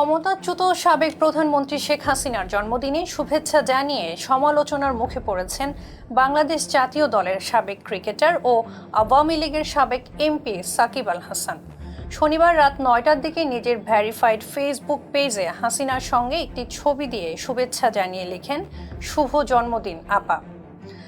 ক্ষমতাচ্যুত সাবেক প্রধানমন্ত্রী শেখ হাসিনার জন্মদিনে শুভেচ্ছা জানিয়ে সমালোচনার মুখে পড়েছেন বাংলাদেশ জাতীয় দলের সাবেক ক্রিকেটার ও আওয়ামী লীগের সাবেক এমপি সাকিব আল হাসান। শনিবার রাত নয়টার দিকে নিজের ভ্যারিফাইড ফেসবুক পেজে হাসিনার সঙ্গে একটি ছবি দিয়ে শুভেচ্ছা জানিয়ে লিখেন, শুভ জন্মদিন, আপা।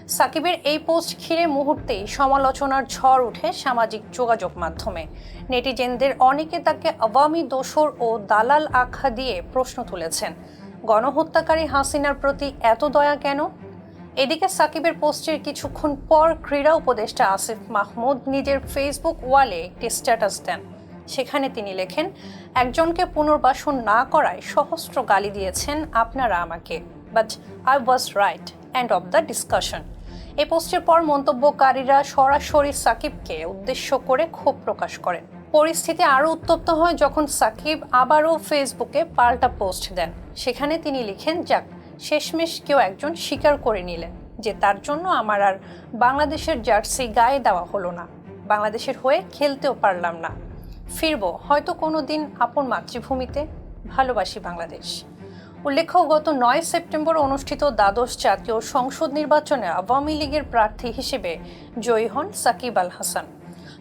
সাকিবের এই পোস্ট ঘিরে মুহূর্তেই সমালোচনার ঝড় উঠে সামাজিক যোগাযোগ মাধ্যমে। নেটিজেনদের অনেকে তাকে আওয়ামী দোসর ও দালাল আখ্যা দিয়ে প্রশ্ন তুলেছেন। গণহত্যাকারী হাসিনার প্রতি এত দয়া কেন? এদিকে সাকিবের পোস্টের কিছুক্ষণ পর ক্রীড়া উপদেষ্টা আসিফ মাহমুদ নিজের ফেসবুক ওয়ালে একটি স্ট্যাটাস দেন। সেখানে তিনি লেখেন, একজনকে পুনর্বাসন না করায় সহস্র গালি দিয়েছেন আপনারা আমাকে। But I was right end of the discussion এই পোস্টের পর মন্তব্যকারীরা সরাসরি সাকিবকে উদ্দেশ্য করে ক্ষোভ প্রকাশ করেন। পরিস্থিতি আরও উত্তপ্ত হয় যখন সাকিব আবারও ফেসবুকে পাল্টা পোস্ট দেন। সেখানে তিনি লিখেন, যাক, শেষমেশ কেউ একজন স্বীকার করে নিলেন যে তার জন্য আমার আর বাংলাদেশের জার্সি গায়ে দেওয়া হলো না। বাংলাদেশের হয়ে খেলতেও পারলাম না। ফিরবো, হয়তো কোনো দিন আপন মাতৃভূমিতে। ভালোবাসি বাংলাদেশ। উল্লেখ্য, গত নয় সেপ্টেম্বর অনুষ্ঠিত দ্বাদশ জাতীয় সংসদ নির্বাচনে আওয়ামী লীগের প্রার্থী হিসেবে জয়ী হন সাকিব আল হাসান।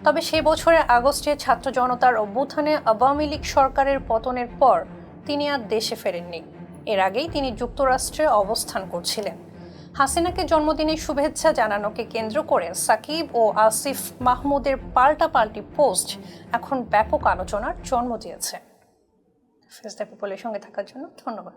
তবে সে বছরের আগস্টে ছাত্র জনতার অভ্যুত্থানে আওয়ামী লীগ সরকারের পতনের পর তিনি আর দেশে ফেরেননি। এর আগেই তিনি যুক্তরাষ্ট্রে অবস্থান করছিলেন। হাসিনাকে জন্মদিনের শুভেচ্ছা জানানোকে কেন্দ্র করে সাকিব ও আসিফ মাহমুদের পাল্টাপাল্টি পোস্ট এখন ব্যাপক আলোচনার জন্ম দিয়েছে। ফেস দ্য পিপলের সঙ্গে থাকার জন্য ধন্যবাদ।